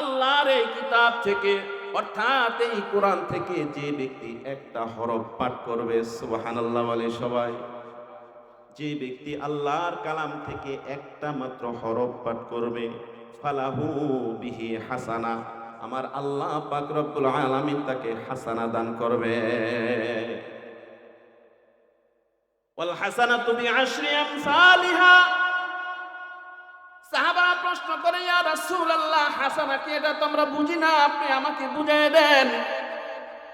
আল্লাহর এই কিতাব থেকে, অর্থাৎ এই কোরআন থেকে যে ব্যক্তি একটা হরফ পাঠ করবে সুবাহান আল্লাহ বলে সবাই। যে ব্যক্তি আল্লাহর কালাম থেকে একটা মাত্র হরফ পাঠ করবে, ফালাহু বিহি হাসানা, আমার আল্লাহ পাক রব্বুল আলামিন তাকে হাসানা দান করবে। ওয়াল হাসানাতু বিআশরি আমসালিহা সাহাবারা প্রশ্ন করে রাসূলুল্লাহ, হাসানা কি এটা তো আমরা বুঝি না? আপনি আমাকে বুঝিয়ে দেন।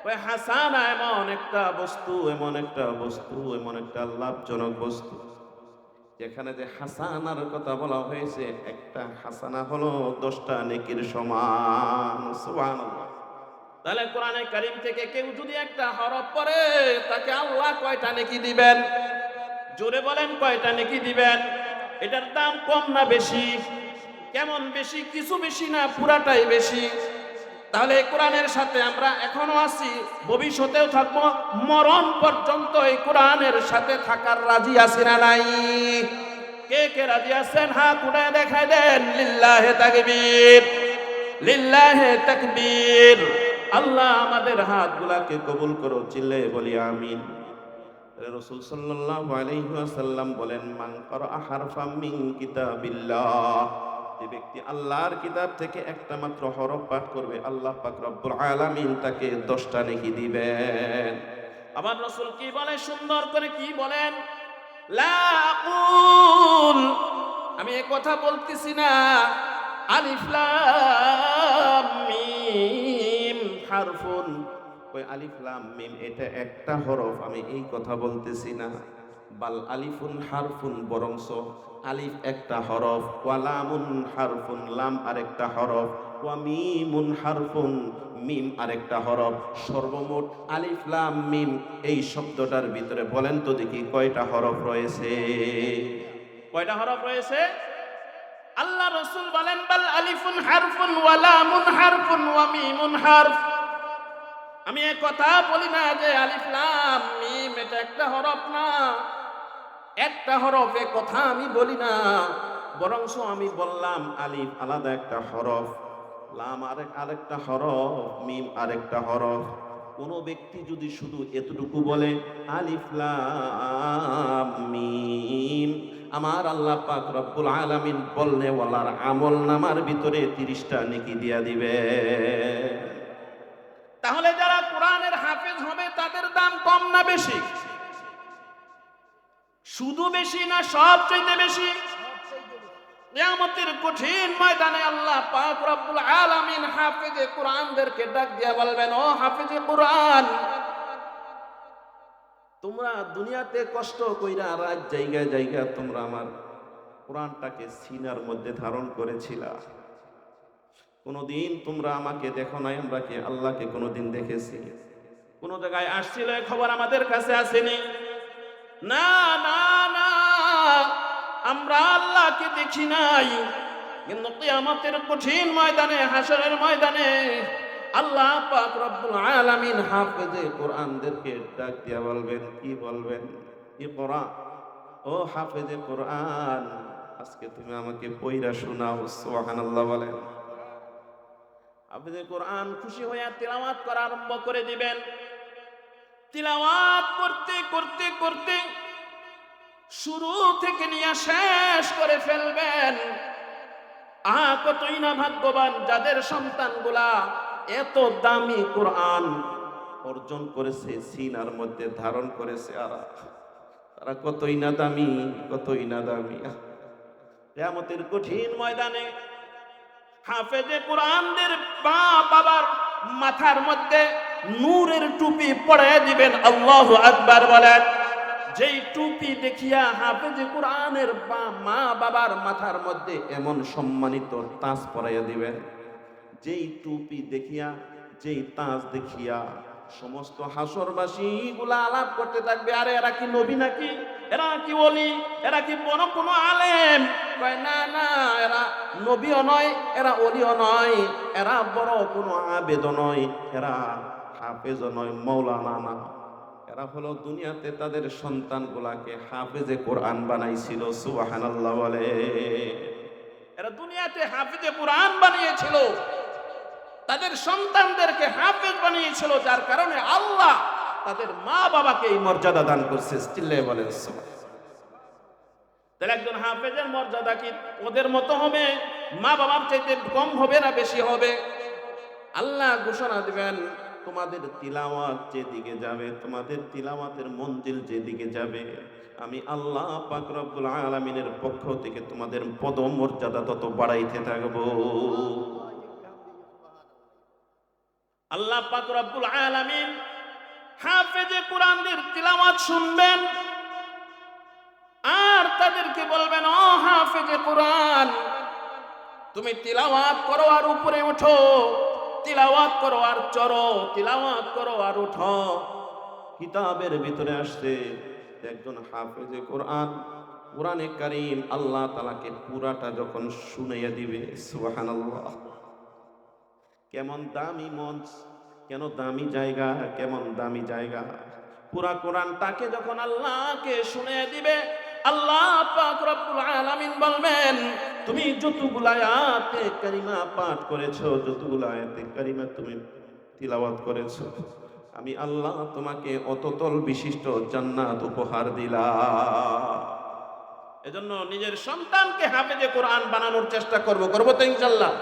ওই হাসানা এমন একটা বস্তু, এমন একটা বস্তু, এমন একটা লাভজনক বস্তু। যেখানে যে হাসানার কথা বলা হয়েছে, একটা হাসানা হলো দশটা নেকির সমান, সুবহানাল্লাহ। তাহলে কোরআনে কারিম থেকে কেউ যদি একটা হরফ পড়ে, তাকে আল্লাহ কয়টা নেকি দিবেন? জোরে বলেন কয়টা নেকি দিবেন? এটার দাম কম না বেশি? কেমন বেশি, কিছু বেশি না, পুরাটাই বেশি। তাহলে কোরআনের সাথে আমরা এখনও আছি, ভবিষ্যতেও থাকব, মরণ পর্যন্ত এই কোরআনের সাথে থাকার রাজি আছি না নাই? কে কে রাজি আছেন? হাত উঠে দেখাই দেন, লিল্লাহে তাকবীর লিল্লাহে তাকবীর। আল্লাহ আমাদের হাতগুলাকে কবুল করো, চিল্লে বলি আমিন। রসুল সাল্লাল্লাহু আলাইহি ওয়াসাল্লাম বলেন, মান করা হারফাম মিন কিতাবিল্লাহ। যে ব্যক্তি আল্লাহর কিতাব থেকে একটা মাত্র হরফ পাঠ করবে আল্লাহ পাক রব্বুল আলামিন তাকে দশটা নেকি দিবেন। আবার রসুল কি বলে? সুন্দর করে কি বলেন? লা আকুল আমি এ কথা বলতেছি না। আলিফ লাম মিম হারফুন। ওই আলিফ লাম মিম এটা একটা হরফ আমি এই কথা বলতেছি না। বাল আলিফুন হারফুন বরংস। আলিফ একটা হরফ, ওয়ালামুন হারফুন লাম আরেকটা হরফ ওয়া মিমুন হারফুন মিম আরেকটা হরফ। সর্বমোট আলিফ, লাম, মিম এই শব্দটার ভিতরে বলেন তো দেখি কয়টা হরফ রয়েছে? কয়টা হরফ রয়েছে? আল্লাহ রসুল বলেন, বাল আলিফুন হারফুন, ওয়ালামুন হারফুন ওয়া মিমুন হারফ। আমি এ কথা বলি না যে আলিফ, লাম, মিম এটা একটা হরফ না। একটা হরফ কথা আমি বলি না, বরংস আমি বললাম আলিফ, আলাদা একটা হরফ, লাম আরেক, আরেকটা হরফ, মিম আরেকটা হরফ। কোনো ব্যক্তি যদি শুধু এতটুকু বলে আলিফ, লাম, মিম, আমার আল্লাহ পাক রব্বুল আলামিন বললে ওয়ালার আমল নামার ভিতরে তিরিশটা নেকি দিয়া দিবে। তাহলে যারা কোরআনের হাফেজ হবে, তাদের দাম কম না বেশি? শুধু বেশি না সব চাইতে বেশি কিয়ামতের কঠিন ময়দানে আল্লাহ পাক রব্বুল আলামিন হাফেজে কোরআনদেরকে ডাক দিয়া বলবেন, ও হাফেজে কোরআন, তোমরা দুনিয়াতে কষ্ট কইরা রাত জায়গায় জায়গা তোমরা আমার কোরআনটাকে সিনার মধ্যে ধারণ করেছিলা। কোনোদিন তোমরা আমাকে দেখো নাই, আমরা কি আল্লাহকে কোনোদিন দেখেছি? কোন জায়গায় আসছিল খবর আমাদের কাছে আসেনি। না না আমরা আল্লাহকে দেখি নাই। কিন্তু কিয়ামতের কঠিন ময়দানে, হাসরের ময়দানে আল্লাহ পাক রব্বুল আলামিন হাফেজে কোরআনদেরকে ডাক দিয়া বলবেন, কি বলবেন? কি কোরআন? ও হাফেজে কোরআন, আজকে তুমি আমাকে পইরা শোনাও, সুবহানাল্লাহ বলেন। হাফেজে কোরআন খুশি হইয়া তিলাওয়াত করা আরম্ভ করে দিবেন। তিলাওয়াত করতে করতে করতে শুরু থেকে নিয়ে শেষ করে ফেলবেন। আহা, কতই না ভাগ্যবান, যাদের সন্তানগুলা এত দামি কোরআন অর্জন করেছে, সিনার মধ্যে ধারণ করেছে আর। তারা কতই না দামি, কতই না দামি। কেয়ামতের কঠিন ময়দানে হাফেজে কোরআনদের বা বাবার মাথার মধ্যে নূরের টুপি পড়ে দিবেন, আল্লাহ আকবার বলেন। যেই টুপি দেখিয়া হাফেজে কোরআনের মা বাবার মাথার মধ্যে এমন সম্মানিত তাজ পরাইয়া দিবেন। যেই টুপি দেখিয়া, যেই তাজ দেখিয়া সমস্ত হাসরবাসী গুলা আলাপ করতে থাকবে, আরে এরা কি নবী নাকি? এরা কি বলি এরা কি বড় কোনো আলেম? না না, এরা নবীও নয়, এরা অলিও নয়, এরা বড় কোনো আবেদ নয়, এরা হাফেজ নয়, মৌলানা না এরা হলো দুনিয়াতে তাদের সন্তানগুলাকে হাফেজে কোরআন বানাইছিল, সুবহানাল্লাহ বলে। এরা দুনিয়াতে হাফেজে কোরআন বানিয়েছিল, তাদের সন্তানদেরকে হাফেজ বানিয়েছিল, যার কারণে আল্লাহ তাদের মা বাবাকে এই মর্যাদা দান করছে চিল্লে বলেন তাহলে একজন হাফেজের মর্যাদা কি? ওদের মতো হবে? মা বাবার চাইতে কম হবে না বেশি হবে? আল্লাহ ঘোষণা দিবেন তোমাদের তিলাওয়াত যেদিকে যাবে, তোমাদের তিলাওয়াতের মঞ্জিল যেদিকে যাবে, আমি আল্লাহ পাক রব্বুল আলামিনের পক্ষ থেকে তোমাদের পদমর্যাদা তত বাড়াইতে থাকব। আল্লাহ পাক রব্বুল আলামিন হাফেজে কোরআনদের তিলাওয়াত শুনবেন, আর তাদেরকে বলবেন, ও হাফেজে কোরআন, তুমি তিলাওয়াত করো আর উপরে ওঠো। তিলাওয়াত করো আর চড়ো, তিলাওয়াত করো আর উঠো। কিতাবের ভিতরে আসছে একজন হাফেজে কোরআন, কোরআনে কারিম আল্লাহ তালাকে পুরাটা যখন শুনাইয়া দিবে, সুবহানাল্লাহ। কেমন দামি মঞ্চ, কেন দামি জায়গা, কেমন দামি জায়গা। পুরা কোরআনটাকে যখন আল্লাহকে শুনে দিবে আল্লাহ পাক রব্বুল আলামিন বলবেন, তুমি যতগুলো আয়াতে কারিমা পাঠ করেছ, যতগুলো আয়াতে কারিমা তুমি তিলাওয়াত করেছ, আমি আল্লাহ তোমাকে অততল বিশিষ্ট জান্নাত উপহার দিলাম। এজন্য নিজের সন্তানকে হাফেজে কোরআন বানানোর চেষ্টা করব, করব তো ইনশাল্লাহ।